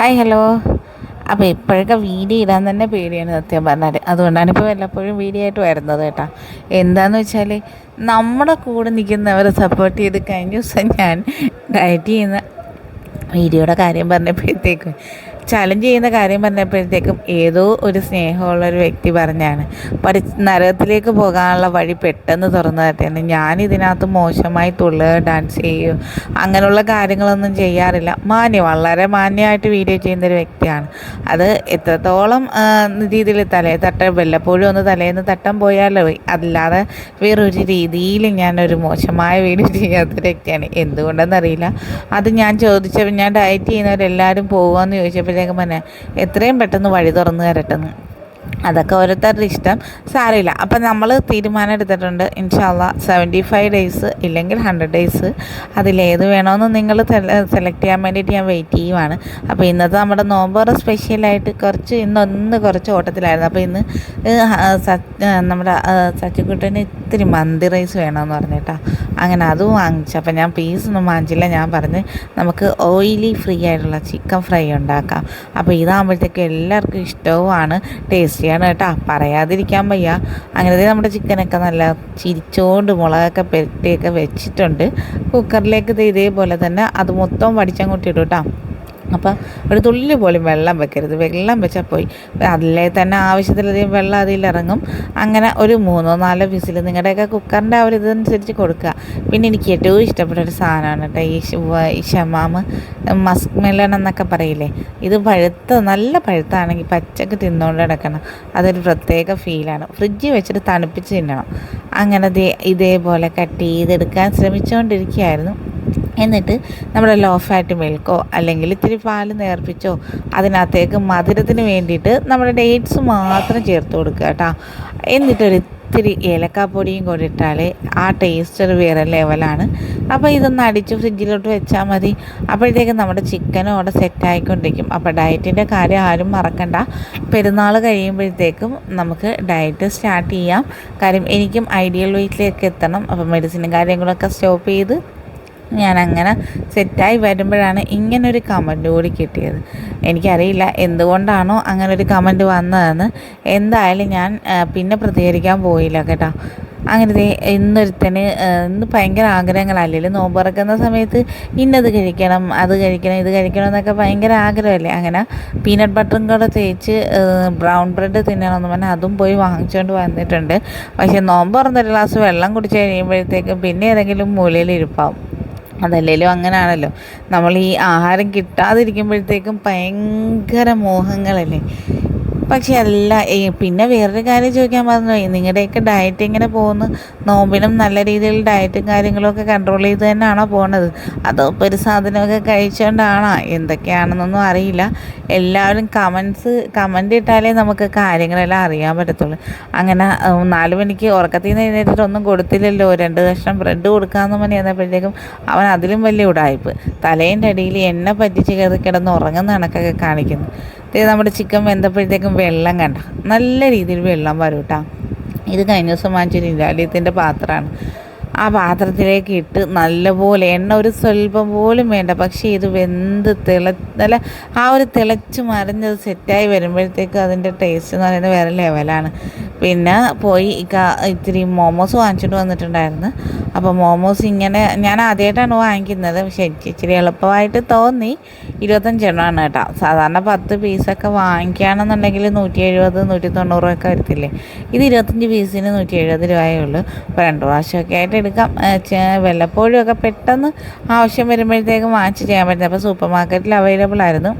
Hi hello അപ്പോൾ ഇപ്പോഴൊക്കെ video ഇടാൻ തന്നെ പേടിയാണ് സത്യം പറഞ്ഞാൽ അതുകൊണ്ടാണ് ഇപ്പോൾ വല്ലപ്പോഴും വീഡിയോ ആയിട്ട് വരുന്നത് കേട്ടോ. എന്താന്ന് വെച്ചാൽ നമ്മുടെ കൂടെ നിൽക്കുന്നവരെ സപ്പോർട്ട് ചെയ്ത് കഴിഞ്ഞ ദിവസം ഞാൻ ഡയറ്റ് ചെയ്യുന്ന വീഡിയോയുടെ കാര്യം പറഞ്ഞപ്പോഴത്തേക്കും ചലഞ്ച് ചെയ്യുന്ന കാര്യം പറഞ്ഞപ്പോഴത്തേക്കും ഏതോ ഒരു സ്നേഹമുള്ള ഒരു വ്യക്തി പറഞ്ഞാണ് പരി നരകത്തിലേക്ക് പോകാനുള്ള വഴി പെട്ടെന്ന് തുറന്നു ഞാൻ ഇതിനകത്ത് മോശമായി തുള്ളുക ഡാൻസ് ചെയ്യുകയോ അങ്ങനെയുള്ള കാര്യങ്ങളൊന്നും ചെയ്യാറില്ല. മാന്യ വളരെ മാന്യമായിട്ട് വീഡിയോ ചെയ്യുന്ന ഒരു വ്യക്തിയാണ്. അത് എത്രത്തോളം രീതിയിൽ തലേ തട്ട വല്ലപ്പോഴും ഒന്ന് തലേന്ന് തട്ടം പോയാലോ അല്ലാതെ വേറൊരു രീതിയിൽ ഞാനൊരു മോശമായ വീഡിയോ ചെയ്യാത്ത വ്യക്തിയാണ്. എന്തുകൊണ്ടെന്നറിയില്ല. അത് ഞാൻ ചോദിച്ചപ്പോൾ ഞാൻ ഡയറ്റ് ചെയ്യുന്നവരെല്ലാവരും പോകുമെന്ന് ചോദിച്ചപ്പോൾ പറഞ്ഞാൽ എത്രയും പെട്ടെന്ന് വഴി തുറന്നു തരട്ടെന്ന്. അതൊക്കെ ഓരോരുത്തരുടെ ഇഷ്ടം. സാരമില്ല. അപ്പം നമ്മൾ തീരുമാനം എടുത്തിട്ടുണ്ട്. ഇൻഷാല്ല സെവന്റി ഫൈവ് ഡേയ്സ് ഇല്ലെങ്കിൽ ഹൺഡ്രഡ് ഡേയ്സ് അതിലേത് വേണമെന്ന് നിങ്ങൾ സെലക്ട് ചെയ്യാൻ വേണ്ടിയിട്ട് ഞാൻ വെയിറ്റ് ചെയ്യുവാണ്. അപ്പോൾ ഇന്നത്തെ നമ്മുടെ നോമ്പോറ സ്പെഷ്യലായിട്ട് കുറച്ച് ഇന്നൊന്ന് കുറച്ച് ഓട്ടത്തിലായിരുന്നു. അപ്പോൾ ഇന്ന് നമ്മുടെ സച്ചിക്കുട്ടന് ഇത്തിരി മന്തി റൈസ് വേണമെന്ന് പറഞ്ഞിട്ടാ. അങ്ങനെ അതും വാങ്ങിച്ചു. അപ്പം ഞാൻ പീസൊന്നും വാങ്ങിച്ചില്ല. ഞാൻ പറഞ്ഞ് നമുക്ക് ഓയിലി ഫ്രീ ആയിട്ടുള്ള ചിക്കൻ ഫ്രൈ ഉണ്ടാക്കാം. അപ്പോൾ ഇതാകുമ്പോഴത്തേക്ക് എല്ലാവർക്കും ഇഷ്ടവുമാണ്. ടേസ്റ്റിയാണ് കേട്ടോ. പറയാതിരിക്കാൻ വയ്യ. അങ്ങനത്തെ നമ്മുടെ ചിക്കനൊക്കെ നല്ല ചിരിച്ചോണ്ട് മുളകൊക്കെ പെരട്ടിയൊക്കെ വെച്ചിട്ടുണ്ട്. കുക്കറിലേക്ക് ഇതേപോലെ തന്നെ അത് മൊത്തം വടിച്ചങ്ങോട്ട് ഇടും കേട്ടോ. അപ്പം ഒരു തുള്ളി പോലും വെള്ളം വെക്കരുത്. വെള്ളം വെച്ചാൽ പോയി. അതിലേ തന്നെ ആവശ്യത്തിലധികം വെള്ളം അതിലിറങ്ങും അങ്ങനെ ഒരു മൂന്നോ നാലോ വിസിൽ നിങ്ങളുടെയൊക്കെ കുക്കറിന്റെ ആ ഒരു ഇതനുസരിച്ച് കൊടുക്കുക. പിന്നെ എനിക്ക് ഏറ്റവും ഇഷ്ടപ്പെട്ട ഒരു സാധനമാണ് കേട്ടോ ഈ ഈ ഷമാമ് മസ്ക് മെലൺ എന്നൊക്കെ പറയില്ലേ? ഇത് പഴുത്ത നല്ല പഴുത്താണെങ്കിൽ പച്ചക്ക് തിന്നുകൊണ്ട് കിടക്കണം അതൊരു പ്രത്യേക ഫീലാണ്. ഫ്രിഡ്ജിൽ വെച്ചിട്ട് തണുപ്പിച്ച് തിന്നണം. അങ്ങനെ ഇതേപോലെ കട്ട് ചെയ്തെടുക്കാൻ ശ്രമിച്ചുകൊണ്ടിരിക്കുകയായിരുന്നു. എന്നിട്ട് നമ്മൾ ലോ ഫാറ്റ് മിൽക്കോ അല്ലെങ്കിൽ ഇത്തിരി പാൽ നേർപ്പിച്ചോ അതിനകത്തേക്ക് മധുരത്തിന് വേണ്ടിയിട്ട് നമ്മൾ ഡേറ്റ്സ് മാത്രം ചേർത്ത് കൊടുക്കുക കേട്ടോ. എന്നിട്ടൊരു ഇത്തിരി ഏലക്കാപ്പൊടിയും കൂടി ഇട്ടാൽ ആ ടേസ്റ്റ് ഒരു വേറെ ലെവലാണ് അപ്പോൾ ഇതൊന്ന് അടിച്ച് ഫ്രിഡ്ജിലോട്ട് വെച്ചാൽ മതി. അപ്പോഴത്തേക്കും നമ്മുടെ ചിക്കനും അവിടെ സെറ്റായിക്കൊണ്ടിരിക്കും അപ്പോൾ ഡയറ്റിന്റെ കാര്യം ആരും മറക്കണ്ട. പെരുന്നാൾ കഴിയുമ്പോഴത്തേക്കും നമുക്ക് ഡയറ്റ് സ്റ്റാർട്ട് ചെയ്യാം. കാര്യം എനിക്കും ഐഡിയൽ വെയിറ്റിലേക്ക് എത്തണം. അപ്പോൾ മെഡിസിനും കാര്യങ്ങളൊക്കെ സ്റ്റോപ്പ് ചെയ്ത് ഞാൻ അങ്ങനെ സെറ്റായി വരുമ്പോഴാണ് ഇങ്ങനൊരു കമന്റ് കൂടി കിട്ടിയത്. എനിക്കറിയില്ല എന്തുകൊണ്ടാണോ ഒരു കമന്റ് വന്നതെന്ന്. എന്തായാലും ഞാൻ പിന്നെ പ്രതികരിക്കാൻ പോയില്ല കേട്ടോ. അങ്ങനെ ഇന്നൊരുത്തന് ഇന്ന് ഭയങ്കര ആഗ്രഹങ്ങളല്ലേ നോമ്പ് തുറക്കുന്ന സമയത്ത് ഇന്നത് കഴിക്കണം അത് കഴിക്കണം ഇത് കഴിക്കണം എന്നൊക്കെ ഭയങ്കര ആഗ്രഹമല്ലേ. അങ്ങനെ പീനട്ട് ബട്ടറും കൂടെ തേച്ച് ബ്രൗൺ ബ്രെഡ് തിന്നണമെന്ന് പറഞ്ഞാൽ അതും പോയി വാങ്ങിച്ചുകൊണ്ട് വന്നിട്ടുണ്ട്. പക്ഷേ നോമ്പ് തുറന്നൊരു ഗ്ലാസ് വെള്ളം കുടിച്ച് കഴിയുമ്പോഴത്തേക്കും പിന്നെ ഏതെങ്കിലും മൂലയിൽ ഇരിപ്പാവും. അതല്ലേലും അങ്ങനെയാണല്ലോ നമ്മൾ ഈ ആഹാരം കിട്ടാതിരിക്കുമ്പോഴത്തേക്കും ഭയങ്കര മോഹങ്ങളല്ലേ? പക്ഷെ അല്ല പിന്നെ വേറൊരു കാര്യം ചോദിക്കാൻ പറഞ്ഞു. നിങ്ങളുടെയൊക്കെ ഡയറ്റ് എങ്ങനെ പോകുന്നു? നോമ്പിനും നല്ല രീതിയിൽ ഡയറ്റും കാര്യങ്ങളൊക്കെ കൺട്രോൾ ചെയ്ത് തന്നെയാണോ പോണത്? അതോ ഇപ്പോൾ ഒരു സാധനമൊക്കെ കഴിച്ചുകൊണ്ടാണോ എന്തൊക്കെയാണെന്നൊന്നും അറിയില്ല. എല്ലാവരും കമൻസ് കമന്റ് ഇട്ടാലേ നമുക്ക് കാര്യങ്ങളെല്ലാം അറിയാൻ പറ്റത്തുള്ളൂ. അങ്ങനെ നാല് മണിക്ക് ഉറക്കത്തിൽ നിന്ന് എഴുന്നേറ്റിട്ട് ഒന്നും കൊടുത്തില്ലല്ലോ. രണ്ട് കഷ്ണം ബ്രെഡ് കൊടുക്കാമെന്ന് മണി വന്നപ്പോഴത്തേക്കും അവൻ അതിലും വലിയ ഉടായ്പ്. തലേന്റെ അടിയിൽ എണ്ണ പറ്റിച്ച് കിടന്ന് ഉറങ്ങുന്ന കണക്കൊക്കെ കാണിക്കുന്നു. നമ്മുടെ ചിക്കൻ വെന്തപ്പോഴത്തേക്കും വെള്ളം കണ്ട? നല്ല രീതിയിൽ വെള്ളം വരും കേട്ടോ ഇത് കഴിഞ്ഞ ദിവസം വാങ്ങിച്ചൊരു ഇറ്റാലിയത്തിന്റെ പാത്രമാണ്. ആ പാത്രത്തിലേക്ക് ഇട്ട് നല്ലപോലെ എണ്ണ ഒരു സ്വല്പം പോലും വേണ്ട. പക്ഷേ ഇത് വെന്ത് തിള നല്ല ആ ഒരു തിളച്ച് മറിഞ്ഞത് സെറ്റായി വരുമ്പോഴത്തേക്ക് അതിന്റെ ടേസ്റ്റ് എന്ന് പറയുന്നത് വേറെ ലെവലാണ് പിന്നെ പോയി ഇത്തിരി മോമോസ് വാങ്ങിച്ചിട്ട് വന്നിട്ടുണ്ടായിരുന്നു. അപ്പോൾ മോമോസ് ഇങ്ങനെ ഞാൻ ആദ്യമായിട്ടാണ് വാങ്ങിക്കുന്നത്. പക്ഷേ ഇച്ചിരി എളുപ്പമായിട്ട് തോന്നി. ഇരുപത്തഞ്ചെണ്ണമാണ് കേട്ടോ. സാധാരണ പത്ത് പീസൊക്കെ വാങ്ങിക്കുകയാണെന്നുണ്ടെങ്കിൽ നൂറ്റി എഴുപത് നൂറ്റി തൊണ്ണൂറൊക്കെ വരത്തില്ലേ? ഇത് ഇരുപത്തഞ്ച് പീസിന് നൂറ്റി എഴുപത് രൂപയേ ഉള്ളൂ. അപ്പോൾ രണ്ട് പ്രാവശ്യമൊക്കെ ആയിട്ട് എടുക്കാം. വല്ലപ്പോഴും ഒക്കെ പെട്ടെന്ന് ആവശ്യം വരുമ്പോഴത്തേക്കും വാങ്ങിച്ച് ചെയ്യാൻ പറ്റും. അപ്പോൾ സൂപ്പർ മാർക്കറ്റിൽ അവൈലബിൾ ആയിരുന്നു.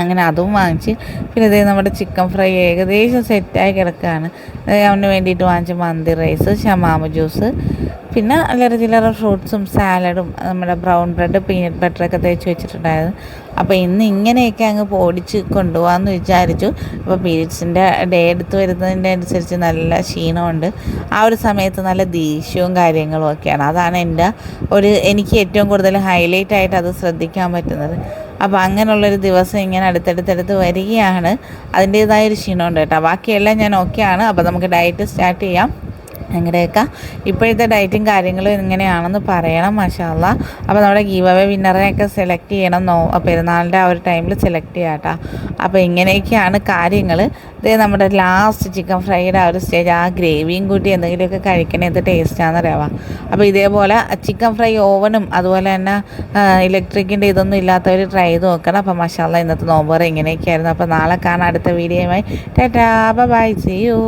അങ്ങനെ അതും വാങ്ങിച്ച്. പിന്നെ ഇതേ നമ്മുടെ ചിക്കൻ ഫ്രൈ ഏകദേശം സെറ്റായി കിടക്കുകയാണ്. അവന് വേണ്ടിയിട്ട് വാങ്ങിച്ച മന്തി റൈസ് ഷമാമ ജ്യൂസ് പിന്നെ അല്ലറ ചില്ലറ ഫ്രൂട്ട്സും സാലഡും നമ്മുടെ ബ്രൗൺ ബ്രെഡ് പീനട്ട് ബട്ടറൊക്കെ തേച്ച് വെച്ചിട്ടുണ്ടായിരുന്നു. അപ്പോൾ ഇന്ന് ഇങ്ങനെയൊക്കെ അങ്ങ് പൊടിച്ച് കൊണ്ടുപോകാമെന്ന് വിചാരിച്ചു. അപ്പോൾ പീരീഡ്സിന്റെ ഡേ എടുത്ത് വരുന്നതിന്റെ അനുസരിച്ച് നല്ല ക്ഷീണമുണ്ട്. ആ ഒരു സമയത്ത് നല്ല ദേഷ്യവും കാര്യങ്ങളും ഒക്കെയാണ്. അതാണ് എന്റെ ഒരു എനിക്ക് ഏറ്റവും കൂടുതൽ ഹൈലൈറ്റ് ആയിട്ട് അത് ശ്രദ്ധിക്കാൻ പറ്റുന്നത്. അപ്പോൾ അങ്ങനെയുള്ളൊരു ദിവസം ഇങ്ങനെ അടുത്തടുത്തടുത്ത് വരികയാണ്. അതിന്റേതായൊരു ക്ഷീണമുണ്ട് കേട്ടോ. ബാക്കിയെല്ലാം ഞാൻ ഓക്കെയാണ് അപ്പോൾ നമുക്ക് ഡയറ്റ് സ്റ്റാർട്ട് ചെയ്യാം. അങ്ങനെയൊക്കെ. ഇപ്പോഴത്തെ ഡയറ്റും കാര്യങ്ങളും ഇങ്ങനെയാണെന്ന് പറയണം മഷാല്ല അപ്പോൾ നമ്മുടെ ഗീവ് അവേ വിന്നറിനെയൊക്കെ സെലക്ട് ചെയ്യണം നോ പെരുന്നാളിന്റെ ആ ഒരു ടൈമിൽ സെലക്ട് ചെയ്യാം കേട്ടോ അപ്പോൾ ഇങ്ങനെയൊക്കെയാണ് കാര്യങ്ങൾ. ഇത് നമ്മുടെ ലാസ്റ്റ് ചിക്കൻ ഫ്രൈയുടെ ആ ഒരു സ്റ്റേജ് ആ ഗ്രേവിയും കൂട്ടി എന്തെങ്കിലുമൊക്കെ കഴിക്കണേ എന്ത് ടേസ്റ്റാണെന്നറിയാവാ അപ്പോൾ ഇതേപോലെ ചിക്കൻ ഫ്രൈ ഓവനും അതുപോലെ തന്നെ ഇലക്ട്രിക്കിന്റെ ഇതൊന്നും ഇല്ലാത്തവർ ട്രൈ ചെയ്ത് നോക്കണം. അപ്പോൾ മഷാല്ല ഇന്നത്തെ നോമ്പ് ഇങ്ങനെയൊക്കെയായിരുന്നു. അപ്പോൾ നാളെ കാണാം അടുത്ത വീഡിയോയുമായി ടാറ്റാ ബൈ സി യു